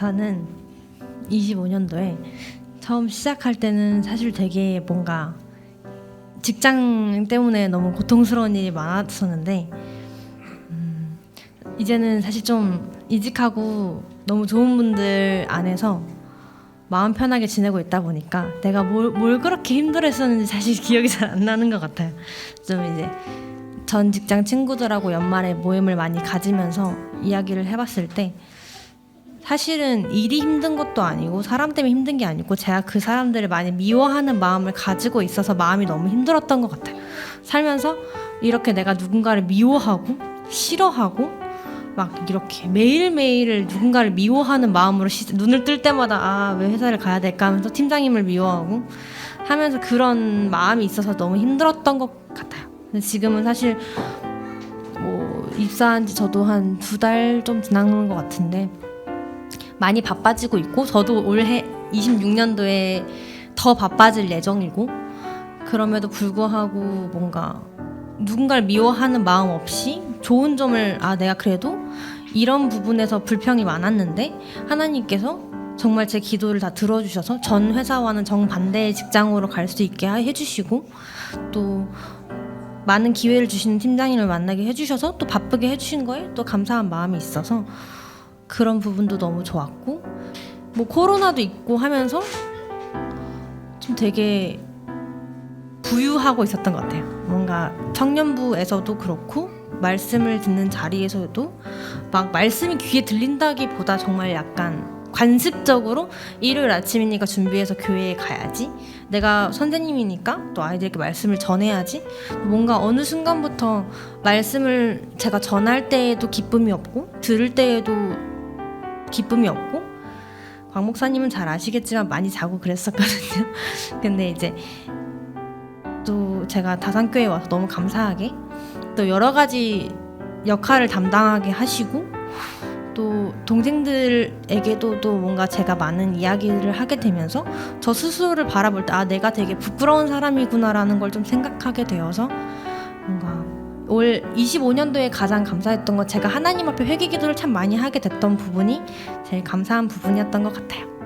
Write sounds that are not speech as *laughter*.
저는 25년도에 처음 시작할 때는 사실 되게 뭔가 직장 때문에 너무 고통스러운 일이 많았었는데 음, 이제는 사실 좀 이직하고 너무 좋은 분들 안에서 마음 편하게 지내고 있다 보니까 내가 뭘, 뭘 그렇게 힘들었었는지 사실 *laughs* 기억이 잘 안 나는 것 같아요. 좀 이제 전 직장 친구들하고 연말에 모임을 많이 가지면서 이야기를 해봤을 때 사실은 일이 힘든 것도 아니고 사람 때문에 힘든 게 아니고 제가 그 사람들을 많이 미워하는 마음을 가지고 있어서 마음이 너무 힘들었던 것 같아요. 살면서 이렇게 내가 누군가를 미워하고 싫어하고 막 이렇게 매일매일을 누군가를 미워하는 마음으로 시, 눈을 뜰 때마다 아 왜 회사를 가야 될까 하면서 팀장님을 미워하고 하면서 그런 마음이 있어서 너무 힘들었던 것 같아요. 근데 지금은 사실 뭐 입사한 지 저도 한 두 달 좀 지난 것 같은데 많이 바빠지고 있고 저도 올해 26년도에 더 바빠질 예정이고 그럼에도 불구하고 뭔가 누군가를 미워하는 마음 없이 좋은 점을 아 내가 그래도 이런 부분에서 불평이 많았는데 하나님께서 정말 제 기도를 다 들어주셔서 전 회사와는 정반대의 직장으로 갈 수 있게 해주시고 또 많은 기회를 주시는 팀장님을 만나게 해주셔서 또 바쁘게 해주신 거에 또 감사한 마음이 있어서 그런 부분도 너무 좋았고 뭐 코로나도 있고 하면서 좀 되게 부유하고 있었던 것 같아요. 뭔가 청년부에서도 그렇고 말씀을 듣는 자리에서도 막 말씀이 귀에 들린다기보다 정말 약간 관습적으로 일요일 아침이니까 준비해서 교회에 가야지. 내가 선생님이니까 또 아이들에게 말씀을 전해야지. 뭔가 어느 순간부터 말씀을 제가 전할 때에도 기쁨이 없고 들을 때에도 기쁨이 없고 광 목사님은 잘 아시겠지만 많이 자고 그랬었거든요. *laughs* 근데 이제 또 제가 다산교회 와서 너무 감사하게 또 여러 가지 역할을 담당하게 하시고 또 동생들에게도 또 뭔가 제가 많은 이야기를 하게 되면서 저 스스로를 바라볼 때 아 내가 되게 부끄러운 사람이구나라는 걸 좀 생각하게 되어서 뭔가 올 25년도에 가장 감사했던 건 제가 하나님 앞에 회개 기도를 참 많이 하게 됐던 부분이 제일 감사한 부분이었던 것 같아요.